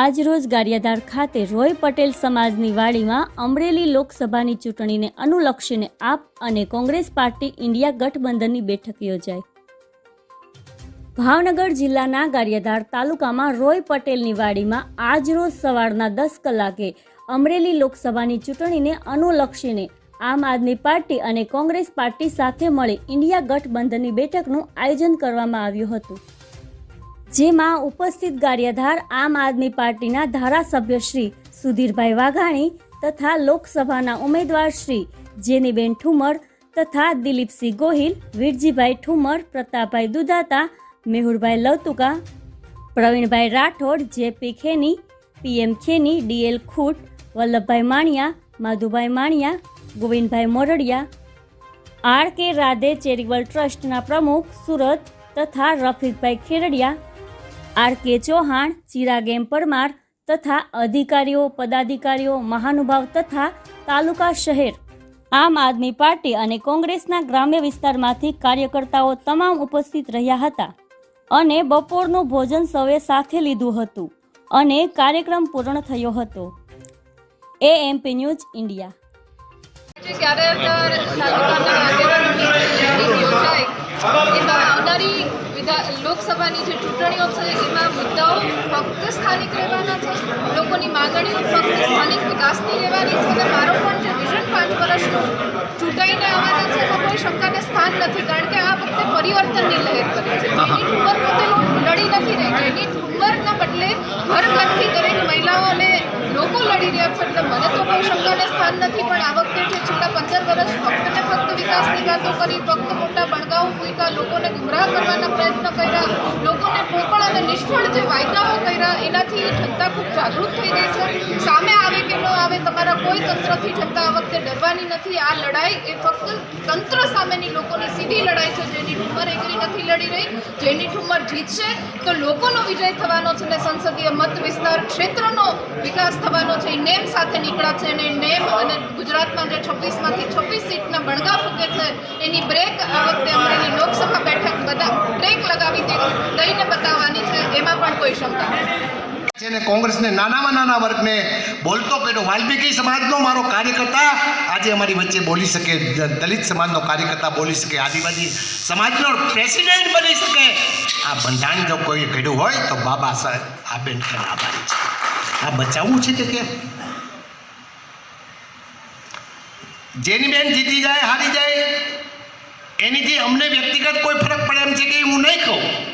આજરોજ ગારિયાધાર ખાતે રોય પટેલ સમાજની વાડીમાં અમરેલી લોકસભાની ચૂંટણીને અનુલક્ષીને આપ અને કોંગ્રેસ પાર્ટી ઇન્ડિયા ગઠબંધનની બેઠક યોજાઈ. ભાવનગર જિલ્લાના ગારિયાધાર તાલુકામાં રોય પટેલની વાડીમાં આજરોજ સવારના દસ કલાકે અમરેલી લોકસભાની ચૂંટણીને અનુલક્ષીને આમ આદમી પાર્ટી અને કોંગ્રેસ પાર્ટી સાથે મળી ઇન્ડિયા ગઠબંધનની બેઠકનું આયોજન કરવામાં આવ્યું હતું. જેમાં ઉપસ્થિત ગારિયાધાર આમ આદમી પાર્ટીના ધારાસભ્ય શ્રી સુધીરભાઈ વાઘાણી તથા લોકસભાના ઉમેદવાર શ્રી જેનીબેન ઠુમર તથા Dilipsinh Gohil, Virjibhai Thummar, Pratapbhai Dudhat Mehurbhai Lavtuka, Pravinbhai Rathod, JP Kheni, PM Kheni, DL Khut, Vallabhbhai Maniya, Madhubhai Maniya, Govindbhai Moradiya, R K Radhe charitable ટ્રસ્ટના પ્રમુખ સુરત તથા રફીકભાઈ ખેરડિયા આર કે ચૌહાણ ચિરાગેમ પરમાર તથા અધિકારીઓ, પદાધિકારીઓ, મહાનુભાવ તથા તાલુકા શહેર, આમ આદમી પાર્ટી અને કોંગ્રેસના ગ્રામ્ય વિસ્તારમાંથી કાર્યકર્તાઓ તમામ ઉપસ્થિત રહ્યા હતા અને બપોરનું ભોજન સૌએ સાથે લીધું હતું અને કાર્યક્રમ પૂર્ણ થયો હતો. એ એમપી ન્યૂઝ ઇન્ડિયા એમાં લોકસભાની જે ચૂંટણીઓ છે એમાં સ્થાનિક રહેવાના છે. લોકોની માગણીઓ ફક્ત સ્થાનિક વિકાસની રહેવાની છે અને મારો પણ જે વિઝન પાંચ વર્ષનું ચૂંટાઈને આવવાના છે એમાં કોઈ શંકાને સ્થાન નથી કારણ કે આ વખતે પરિવર્તનની લહેર કરી છે. જેની ઠુમર પોતે લડી નથી રહી જેની ઠુમરના બદલે ઘર ઘરથી દરેક મહિલાઓ અને લોકો લડી રહ્યા છે. એટલે મને તો કોઈ શંકાને સ્થાન નથી પણ આ વખતે જે છેલ્લા પંદર વર્ષ ફક્ત ને ફક્ત વિકાસની વાતો કરી ફક્ત મોટા બણગાઓ ફૂંકા લોકોને ગુમરાહ કરવાના પ્રયત્ન કર્યા લોકોને નિષ્ફળ જે વાયદાઓ કર્યા એનાથી જનતા ખૂબ જાગૃત થઈ ગઈ છે સામે આવે કે ન આવે તમારા કોઈ તંત્રથી જનતા આ વખતે ડરવાની નથી. આ લડાઈ એ ફક્ત તંત્ર સામેની લોકોની સીધી લડાઈ છે. જેની ઠુમર એકલી નથી લડી રહી. જેની ઠુમર જીતશે તો લોકોનો વિજય થવાનો છે ને સંસદીય મત વિસ્તાર ક્ષેત્રનો વિકાસ થવાનો છે. એ નેમ સાથે નીકળ્યા છે અને નેમ અને ગુજરાતમાં જે છવ્વીસમાંથી છવ્વીસ સીટના બણગા ફૂકે છે, એની બ્રેક આ વખતે અમરેલી લોકસભા બેઠક બધા બ્રેક લગાવી દઈને બતાવવાની છે. એમાં પણ કોઈ શંકા નથી. છે કોંગ્રેસને નાનામાં નાના વર્ગને બોલતો કર્યો વાલ્મીકી સમાજનો મારો કાર્યકર્તા, આજે અમારી વચ્ચે બોલી શકે, દલિત સમાજનો કાર્યકર્તા બોલી શકે, આદિવાસી સમાજનો પ્રેસિડેન્ટ બની શકે. આ બંધારણ જો કોઈ કર્યું હોય તો બાબા સાહેબ આ આંબેડકર આભારી છે. આ બચાવવું છે કે કેમ? જેની બેન જીતી જાય, હારી જાય, એનીથી અમને વ્યક્તિગત કોઈ ફરક પડે એમ છે કે હું નહીં કહું.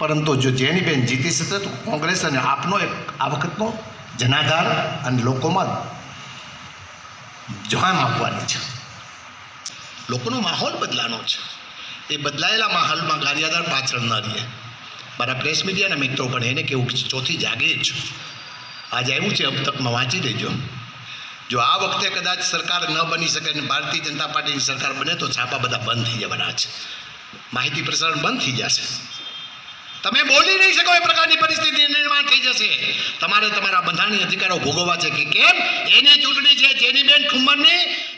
પરંતુ જો જેની બેન જીતી શકે તો કોંગ્રેસ અને આપનો એક આ વખતનો જનાધાર અને લોકોમાં જાન આપવાની છે. લોકોનો માહોલ બદલાનો છે. એ બદલાયેલા માહોલમાં ગારિયાદાર પાછળ ન રહીએ. મારા પ્રેસ મીડિયાના મિત્રો પણ એને કેવું ચોથી જાગે જ. આજે આવ્યું છે અબતકમાં વાંચી દેજો. જો આ વખતે કદાચ સરકાર ન બની શકે અને ભારતીય જનતા પાર્ટીની સરકાર બને તો છાપા બધા બંધ થઈ જવાના છે. માહિતી પ્રસારણ બંધ થઈ જશે. તમે બોલી નહીં શકો એ પ્રકારની પરિસ્થિતિ નિર્માણ થઈ જશે. તમારે તમારા બંધારણીય અધિકારો ભોગવવા છે કે કેમ? એની ચૂંટણી છે જેની બેન ઠુમ્મરની